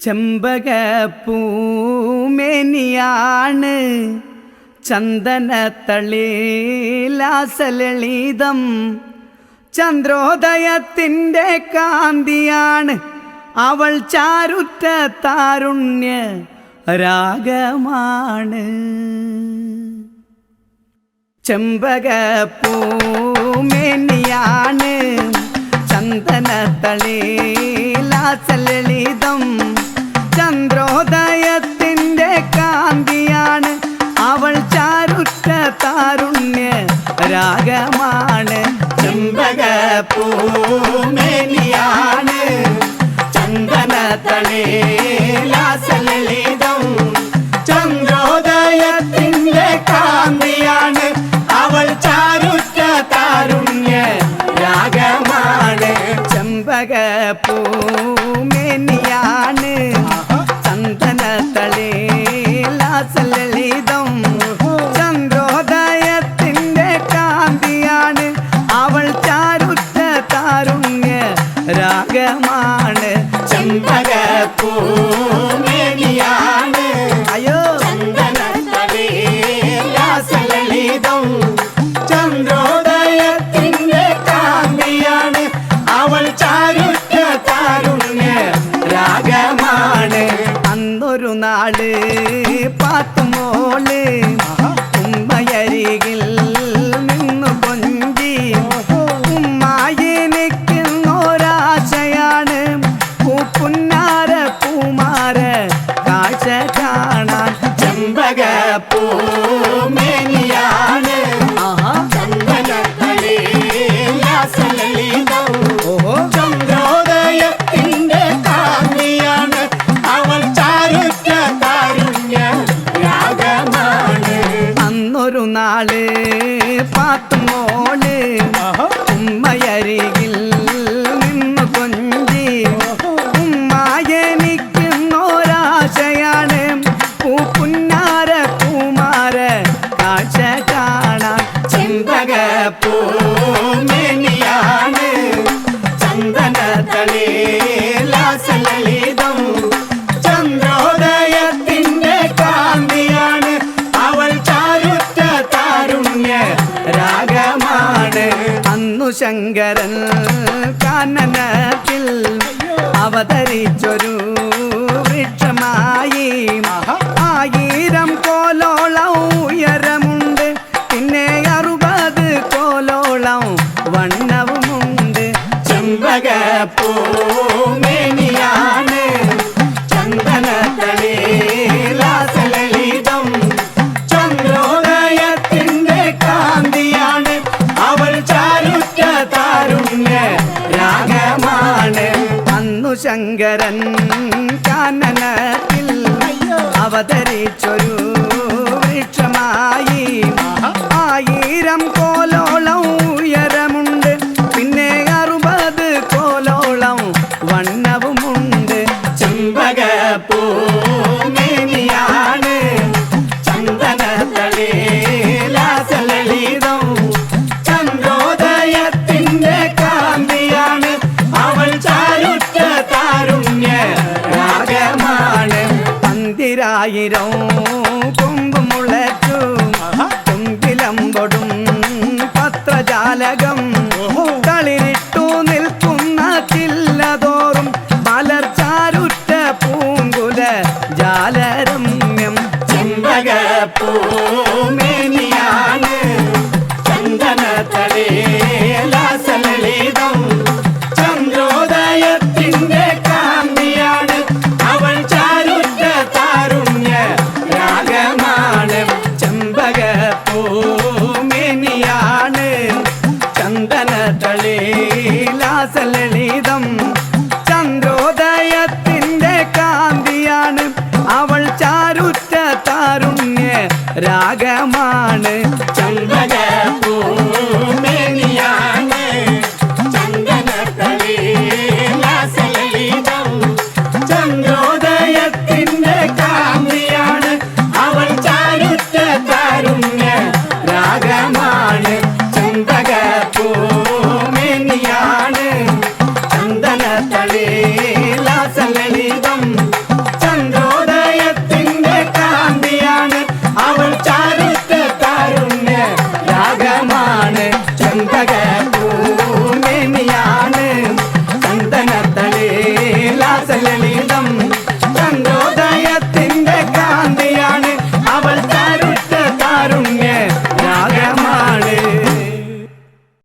ചെമ്പകപ്പൂമേനിയാണ് ചന്ദനത്തളിലാസലളിതം. ചന്ദ്രോദയത്തിന്റെ കാന്തിയാണ് അവൾ ചാരുറ്റ താരുണ്യ രാഗമാണ്. ചെമ്പകപ്പൂമേനിയാണ് ചന്ദനത്തളിലാസലളിതം ചന്ദ്രോദയത്തിന്റെ കാന്തിയാണ്. അവൾ ചാരുറ്റ താരുണ്യ രാഗമാണ്. ചുംബകൂമേനിയാണ് ചന്ദന തളേലാസലളിതം ചന്ദ്രോദയത്തിന്റെ കാന്തിയാണ്. അവൾ ചാരുറ്റ താരുണ്യ രാഗമാണ്. ചെമ്പകപ്പൂമേനിയാണ് രാഗമാണ്. ചെമ്പകപ്പൂമേനിയാണ് അയ്യോ. ചന്ദനത്തളിലാസലളിതം ചന്ദ്രോദയത്തിന്റെ കാന്തിയാണ് അവൾ ചാരുറ്റ താരുണ്യ രാഗമാണ്. അന്നൊരു നാൾ പാത്തുമോൾ ചെമ്പകപ്പൂമേനിയാണ് ചന്ദനത്തളിലാസലളിതം ചന്ദ്രോദയത്തിന്റെ കാന്തിയാണ്. അവൾ ചാരുറ്റ താരുണ്യ രാഗമാണ്. അന്നു ശങ്കരൻ കാനനത്തിൽ അവതരിച്ചൊരു വൃക്ഷമായി ആയിരം ചെമ്പകപ്പൂമേനിയാണ് ചന്ദനത്തളിലാസലളിതം ചന്ദ്രോദയത്തിന്റെ കാന്തിയാണ്. അവൾ ചാരുറ്റ താരുണ്യ രാഗമാണ്. അന്നു ശങ്കരൻ കാനനത്തിൽ അവതരിച്ചൊരു വൃക്ഷമായി. ആയിരം കോലോളം പന്തിരായിരം കൊമ്പുമുളച്ചു കൊമ്പിലമ്പൊടും പത്രജാലകം. തളിരിട്ടു നിൽക്കുന്ന ചില്ലതോറും മലർ പൂങ്കുല ജാലരമ്യം. ചെമ്പകപ്പൂമേനിയാണ് ചന്ദനത്തളിലാസലളിതം ചന്ദ്രോദയത്തിന്റെ കാന്തിയാണ് അവൾ ചാരുറ്റ താരുണ്യ രാഗമാണ്